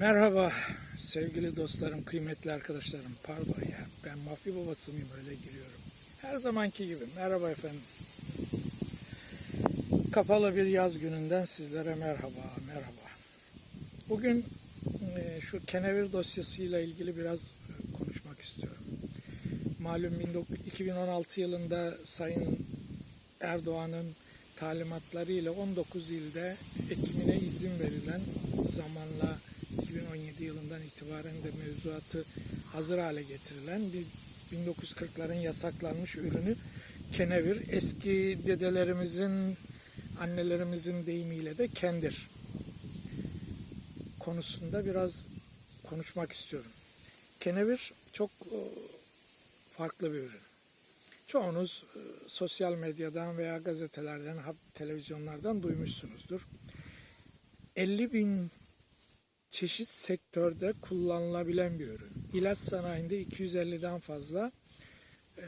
Merhaba sevgili dostlarım, kıymetli arkadaşlarım. Pardon ya ben mafya babası mıyım öyle giriyorum. Her zamanki gibi. Merhaba efendim. Kapalı bir yaz gününden sizlere merhaba, merhaba. Bugün e, şu kenevir dosyasıyla ilgili biraz e, konuşmak istiyorum. Malum 19 2016 yılında Sayın Erdoğan'ın talimatlarıyla 19 ilde ekimine izin verilen zamanla 2017 yılından itibaren de mevzuatı hazır hale getirilen bir 1940'ların yasaklanmış ürünü kenevir. Eski dedelerimizin, annelerimizin deyimiyle de kendir konusunda biraz konuşmak istiyorum. Kenevir çok e, farklı bir ürün. Çoğunuz e, sosyal medyadan veya gazetelerden, televizyonlardan duymuşsunuzdur. 50 bin çeşit sektörde kullanılabilen bir ürün. İlaç sanayinde 250'den fazla e,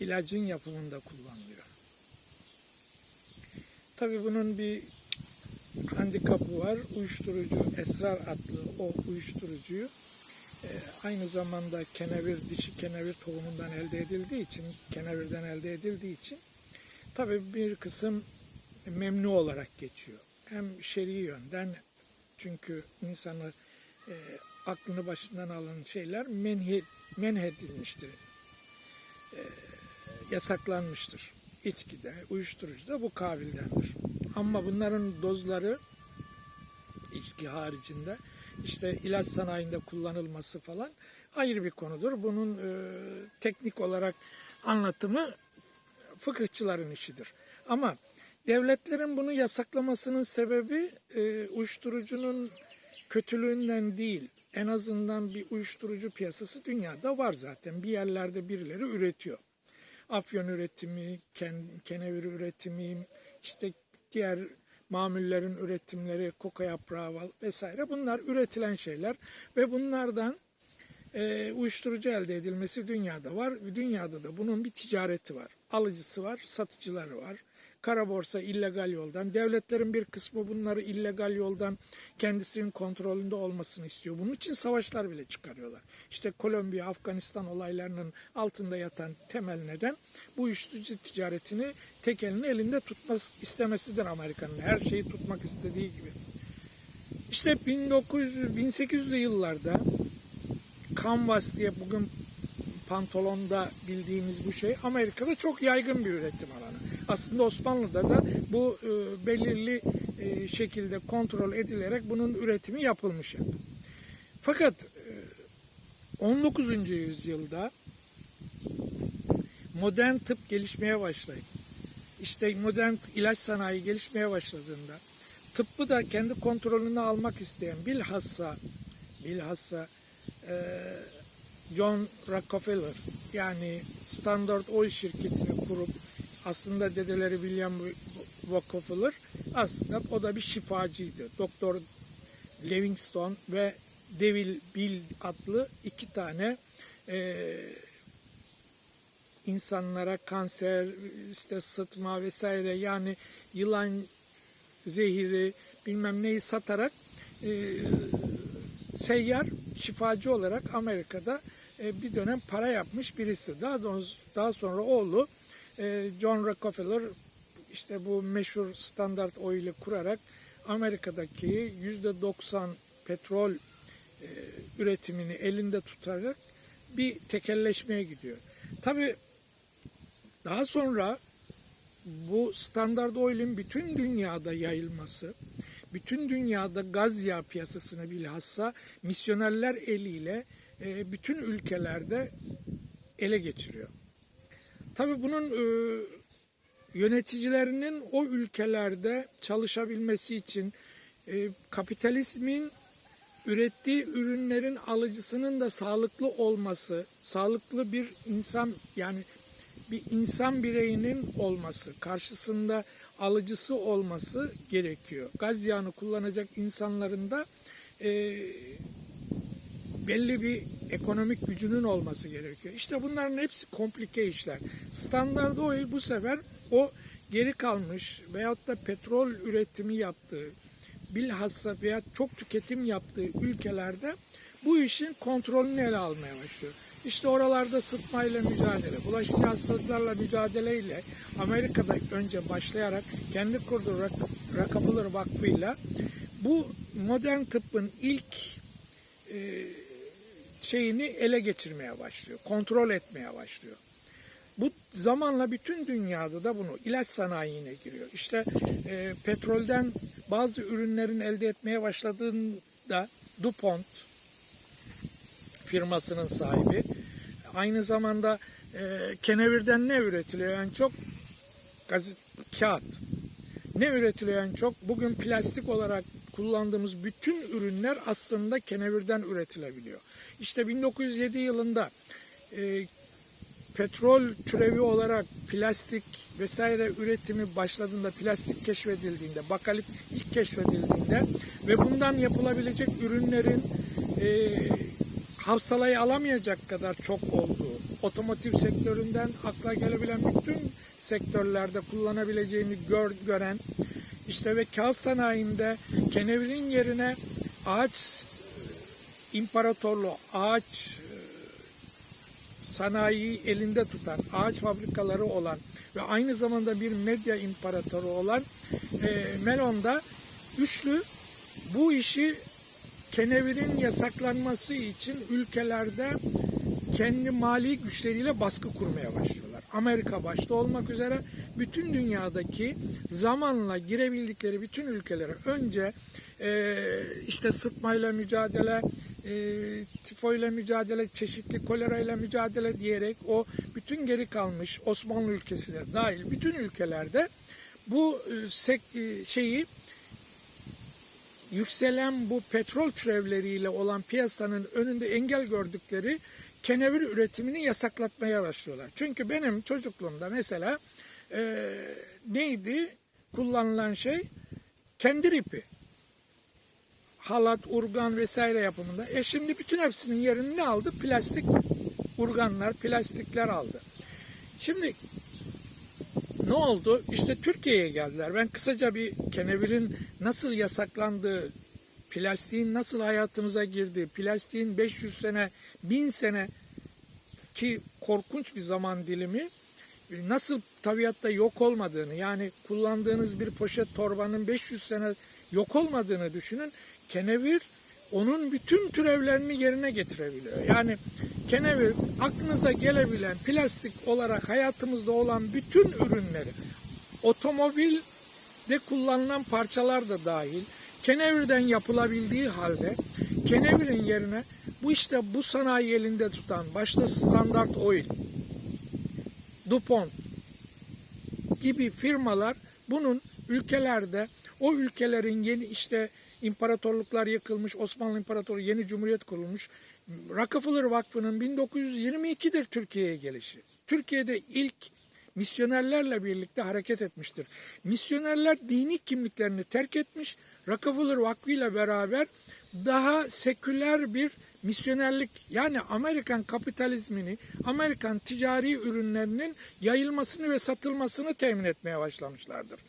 ilacın yapımında kullanılıyor. Tabii bunun bir handikapı var. Uyuşturucu, esrar adlı o uyuşturucuyu e, aynı zamanda kenevir, dişi kenevir tohumundan elde edildiği için, kenevirden elde edildiği için tabii bir kısım memnu olarak geçiyor. Hem şer'i yönden çünkü insanı e, aklını başından alan şeyler menhi, menhedilmiştir. E, yasaklanmıştır. İçkide, uyuşturucuda bu kabildendir. Ama bunların dozları içki haricinde işte ilaç sanayinde kullanılması falan ayrı bir konudur. Bunun e, teknik olarak anlatımı fıkıhçıların işidir. Ama devletlerin bunu yasaklamasının sebebi e, uyuşturucunun kötülüğünden değil. En azından bir uyuşturucu piyasası dünyada var zaten. Bir yerlerde birileri üretiyor. Afyon üretimi, ken, kenevir üretimi, işte diğer mamullerin üretimleri, koka yaprağı vesaire bunlar üretilen şeyler ve bunlardan e, uyuşturucu elde edilmesi dünyada var. Dünyada da bunun bir ticareti var. Alıcısı var, satıcıları var. Kara borsa illegal yoldan. Devletlerin bir kısmı bunları illegal yoldan kendisinin kontrolünde olmasını istiyor. Bunun için savaşlar bile çıkarıyorlar. İşte Kolombiya, Afganistan olaylarının altında yatan temel neden bu uyuşturucu ticaretini tek elini elinde tutması istemesidir Amerika'nın. Her şeyi tutmak istediği gibi. İşte 1900 1800'lü yıllarda Canvas diye bugün pantolonda bildiğimiz bu şey Amerika'da çok yaygın bir üretim alanı. Aslında Osmanlı'da da bu e, belirli e, şekilde kontrol edilerek bunun üretimi yapılmış. Fakat e, 19. yüzyılda modern tıp gelişmeye başlayıp işte modern ilaç sanayi gelişmeye başladığında tıbbı da kendi kontrolüne almak isteyen bilhassa bilhassa e, John Rockefeller yani Standard Oil şirketini kurup aslında dedeleri William Rockefeller aslında o da bir şifacıydı. Doktor Livingstone ve Devil Bill adlı iki tane e, insanlara kanser, işte sıtma vesaire yani yılan zehiri bilmem neyi satarak e, seyyar şifacı olarak Amerika'da e, bir dönem para yapmış birisi. Daha daha sonra oğlu John Rockefeller işte bu meşhur Standard Oil'i kurarak Amerika'daki yüzde 90 petrol e, üretimini elinde tutarak bir tekelleşmeye gidiyor. Tabii daha sonra bu Standard Oil'in bütün dünyada yayılması, bütün dünyada gaz yağı piyasasını bilhassa misyonerler eliyle e, bütün ülkelerde ele geçiriyor. Tabii bunun e, yöneticilerinin o ülkelerde çalışabilmesi için e, kapitalizmin ürettiği ürünlerin alıcısının da sağlıklı olması, sağlıklı bir insan yani bir insan bireyinin olması, karşısında alıcısı olması gerekiyor. Gaz yağını kullanacak insanların da e, belli bir ekonomik gücünün olması gerekiyor. İşte bunların hepsi komplike işler. Standard Oil bu sefer o geri kalmış veyahut da petrol üretimi yaptığı bilhassa veya çok tüketim yaptığı ülkelerde bu işin kontrolünü ele almaya başlıyor. İşte oralarda sıtmayla mücadele, bulaşıcı hastalıklarla mücadeleyle Amerika'da önce başlayarak kendi kurduğu Rak- Rockefeller Vakfı'yla bu modern tıbbın ilk e, şeyini ele geçirmeye başlıyor, kontrol etmeye başlıyor. Bu zamanla bütün dünyada da bunu ilaç sanayine giriyor. İşte e, petrolden bazı ürünlerin elde etmeye başladığında DuPont firmasının sahibi aynı zamanda e, kenevirden ne üretiliyor en çok? Gazet, kağıt. Ne üretiliyor en çok? Bugün plastik olarak kullandığımız bütün ürünler aslında kenevirden üretilebiliyor. İşte 1907 yılında e, petrol türevi olarak plastik vesaire üretimi başladığında, plastik keşfedildiğinde, bakalit ilk keşfedildiğinde ve bundan yapılabilecek ürünlerin e, hafsalayı alamayacak kadar çok olduğu, otomotiv sektöründen akla gelebilen bütün sektörlerde kullanabileceğini gör, gören, işte ve kağıt sanayinde kenevirin yerine ağaç imparatorluğu, ağaç sanayiyi elinde tutan, ağaç fabrikaları olan ve aynı zamanda bir medya imparatoru olan e, Melon'da üçlü bu işi kenevirin yasaklanması için ülkelerde kendi mali güçleriyle baskı kurmaya başlıyorlar. Amerika başta olmak üzere bütün dünyadaki zamanla girebildikleri bütün ülkelere önce e, işte sıtmayla mücadele, e, tifoyla mücadele, çeşitli kolerayla mücadele diyerek o bütün geri kalmış Osmanlı ülkesi de dahil bütün ülkelerde bu e, e, şeyi yükselen bu petrol türevleriyle olan piyasanın önünde engel gördükleri kenevir üretimini yasaklatmaya başlıyorlar. Çünkü benim çocukluğumda mesela e, neydi kullanılan şey? Kendir ipi. Halat, urgan vesaire yapımında. E şimdi bütün hepsinin yerini ne aldı? Plastik urganlar, plastikler aldı. Şimdi ne oldu? İşte Türkiye'ye geldiler. Ben kısaca bir kenevirin nasıl yasaklandığı, plastiğin nasıl hayatımıza girdiği, plastiğin 500 sene, 1000 sene ki korkunç bir zaman dilimi nasıl tabiatta yok olmadığını yani kullandığınız bir poşet torbanın 500 sene yok olmadığını düşünün. Kenevir onun bütün türevlerini yerine getirebiliyor. Yani kenevir aklınıza gelebilen plastik olarak hayatımızda olan bütün ürünleri otomobilde kullanılan parçalar da dahil kenevirden yapılabildiği halde kenevirin yerine bu işte bu sanayi elinde tutan başta Standard Oil, DuPont gibi firmalar bunun ülkelerde o ülkelerin yeni işte imparatorluklar yıkılmış, Osmanlı İmparatoru yeni cumhuriyet kurulmuş. Rockefeller Vakfı'nın 1922'dir Türkiye'ye gelişi. Türkiye'de ilk misyonerlerle birlikte hareket etmiştir. Misyonerler dini kimliklerini terk etmiş, Rockefeller Vakfı ile beraber daha seküler bir misyonerlik yani Amerikan kapitalizmini, Amerikan ticari ürünlerinin yayılmasını ve satılmasını temin etmeye başlamışlardır.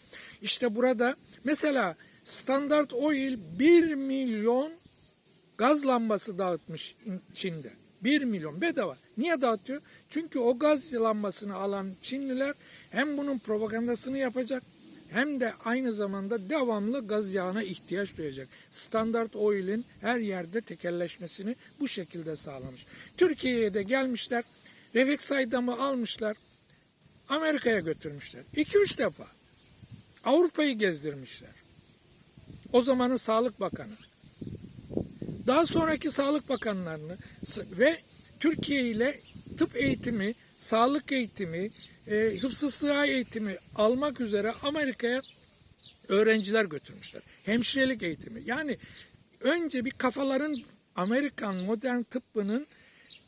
İşte burada mesela Standard Oil 1 milyon gaz lambası dağıtmış Çin'de. 1 milyon bedava. Niye dağıtıyor? Çünkü o gaz lambasını alan Çinliler hem bunun propagandasını yapacak hem de aynı zamanda devamlı gaz yağına ihtiyaç duyacak. Standard Oil'in her yerde tekelleşmesini bu şekilde sağlamış. Türkiye'ye de gelmişler, Refik Saydam'ı almışlar, Amerika'ya götürmüşler. 2-3 defa. Avrupa'yı gezdirmişler. O zamanın Sağlık Bakanı. Daha sonraki Sağlık Bakanlarını ve Türkiye ile tıp eğitimi, sağlık eğitimi, e, hıfzı sıha eğitimi almak üzere Amerika'ya öğrenciler götürmüşler. Hemşirelik eğitimi. Yani önce bir kafaların Amerikan modern tıbbının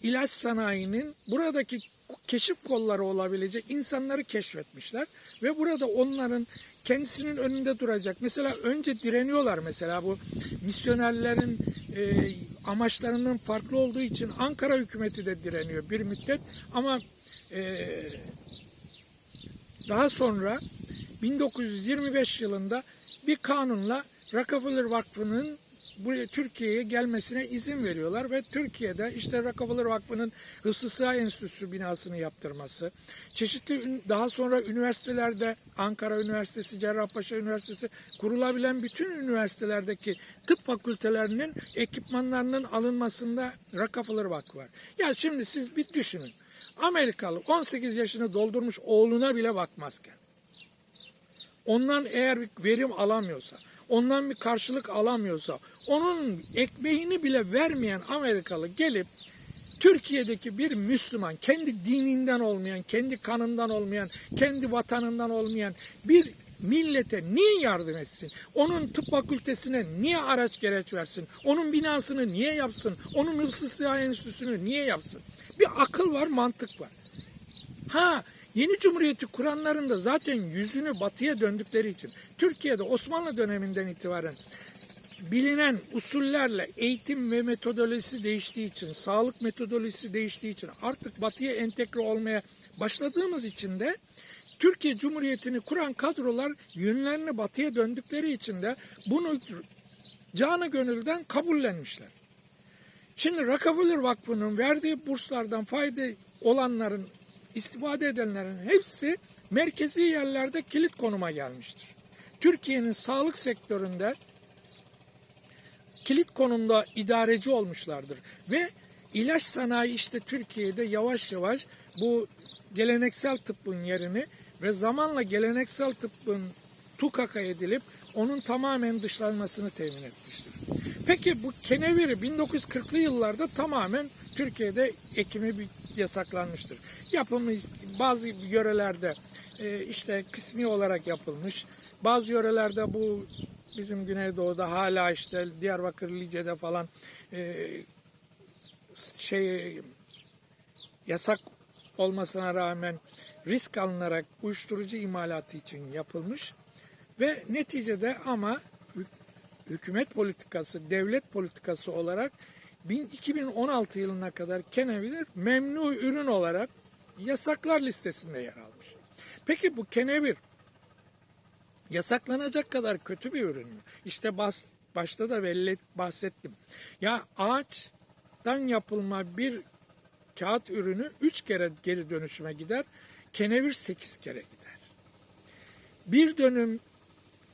ilaç sanayinin buradaki keşif kolları olabilecek insanları keşfetmişler ve burada onların kendisinin önünde duracak. Mesela önce direniyorlar mesela bu misyonerlerin e, amaçlarının farklı olduğu için Ankara hükümeti de direniyor bir müddet ama e, daha sonra 1925 yılında bir kanunla Rockefeller Vakfı'nın buraya Türkiye'ye gelmesine izin veriyorlar ve Türkiye'de işte Rockefeller Vakfı'nın Hıfzı Sıha Enstitüsü binasını yaptırması, çeşitli daha sonra üniversitelerde Ankara Üniversitesi, Cerrahpaşa Üniversitesi kurulabilen bütün üniversitelerdeki tıp fakültelerinin ekipmanlarının alınmasında Rockefeller Vakfı var. Ya şimdi siz bir düşünün. Amerikalı 18 yaşını doldurmuş oğluna bile bakmazken ondan eğer bir verim alamıyorsa, ondan bir karşılık alamıyorsa, onun ekmeğini bile vermeyen Amerikalı gelip Türkiye'deki bir Müslüman, kendi dininden olmayan, kendi kanından olmayan, kendi vatanından olmayan bir millete niye yardım etsin? Onun tıp fakültesine niye araç gereç versin? Onun binasını niye yapsın? Onun hıfzı sıha enstitüsünü niye yapsın? Bir akıl var, mantık var. Ha yeni cumhuriyeti kuranların da zaten yüzünü batıya döndükleri için Türkiye'de Osmanlı döneminden itibaren bilinen usullerle eğitim ve metodolojisi değiştiği için, sağlık metodolojisi değiştiği için artık batıya entegre olmaya başladığımız için de Türkiye Cumhuriyeti'ni kuran kadrolar yönlerini batıya döndükleri için de bunu canı gönülden kabullenmişler. Şimdi Rockefeller Vakfı'nın verdiği burslardan fayda olanların, istifade edenlerin hepsi merkezi yerlerde kilit konuma gelmiştir. Türkiye'nin sağlık sektöründe kilit konumda idareci olmuşlardır. Ve ilaç sanayi işte Türkiye'de yavaş yavaş bu geleneksel tıbbın yerini ve zamanla geleneksel tıbbın tukaka edilip onun tamamen dışlanmasını temin etmiştir. Peki bu keneviri 1940'lı yıllarda tamamen Türkiye'de ekimi yasaklanmıştır. Yapımı bazı yörelerde e, işte kısmi olarak yapılmış. Bazı yörelerde bu bizim Güneydoğu'da hala işte Diyarbakır, Lice'de falan e, şey yasak olmasına rağmen risk alınarak uyuşturucu imalatı için yapılmış ve neticede ama hükümet politikası, devlet politikası olarak 2016 yılına kadar kenevir memnu ürün olarak yasaklar listesinde yer almış. Peki bu kenevir yasaklanacak kadar kötü bir ürün mü? İşte bas, başta da belli bahsettim. Ya ağaçtan yapılma bir kağıt ürünü 3 kere geri dönüşüme gider. Kenevir 8 kere gider. Bir dönüm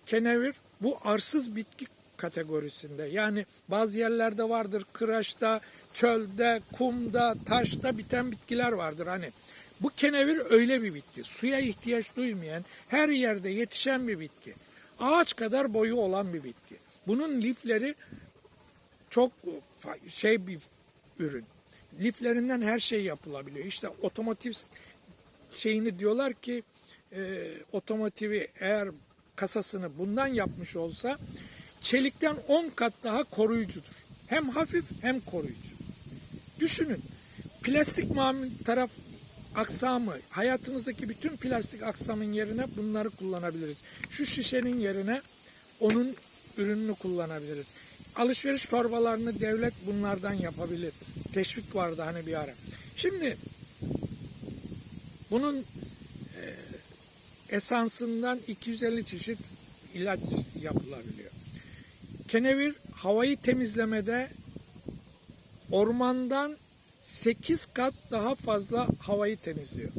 kenevir bu arsız bitki kategorisinde. Yani bazı yerlerde vardır kıraçta, çölde, kumda, taşta biten bitkiler vardır. Hani bu kenevir öyle bir bitki. Suya ihtiyaç duymayan, her yerde yetişen bir bitki. Ağaç kadar boyu olan bir bitki. Bunun lifleri çok şey bir ürün. Liflerinden her şey yapılabiliyor. İşte otomotiv şeyini diyorlar ki e, otomotivi eğer kasasını bundan yapmış olsa çelikten 10 kat daha koruyucudur. Hem hafif hem koruyucu. Düşünün plastik mamul taraf aksamı hayatımızdaki bütün plastik aksamın yerine bunları kullanabiliriz. Şu şişenin yerine onun ürününü kullanabiliriz. Alışveriş torbalarını devlet bunlardan yapabilir. Teşvik vardı hani bir ara. Şimdi bunun e, esansından 250 çeşit ilaç yapılabiliyor. Kenevir havayı temizlemede ormandan 8 kat daha fazla havayı temizliyor.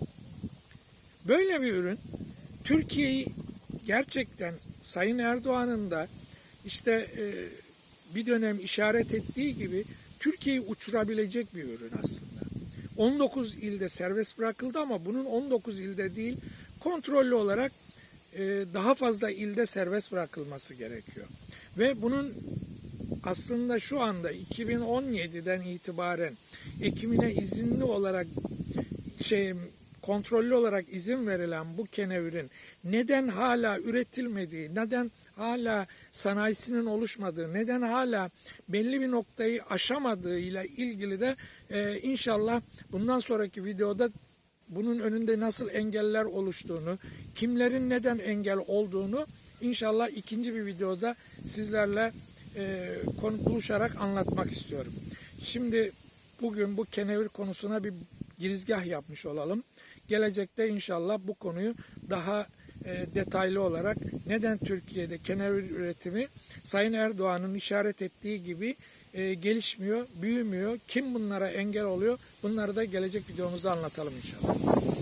Böyle bir ürün Türkiye'yi gerçekten Sayın Erdoğan'ın da işte e, bir dönem işaret ettiği gibi Türkiye'yi uçurabilecek bir ürün aslında. 19 ilde serbest bırakıldı ama bunun 19 ilde değil kontrollü olarak e, daha fazla ilde serbest bırakılması gerekiyor. Ve bunun aslında şu anda 2017'den itibaren ekimine izinli olarak şey kontrollü olarak izin verilen bu kenevirin neden hala üretilmediği, neden hala sanayisinin oluşmadığı, neden hala belli bir noktayı aşamadığı ile ilgili de e, inşallah bundan sonraki videoda bunun önünde nasıl engeller oluştuğunu, kimlerin neden engel olduğunu inşallah ikinci bir videoda sizlerle e, konu buluşarak anlatmak istiyorum. Şimdi bugün bu kenevir konusuna bir girizgah yapmış olalım. Gelecekte inşallah bu konuyu daha e, detaylı olarak neden Türkiye'de kenevir üretimi Sayın Erdoğan'ın işaret ettiği gibi e, gelişmiyor, büyümüyor, kim bunlara engel oluyor bunları da gelecek videomuzda anlatalım inşallah.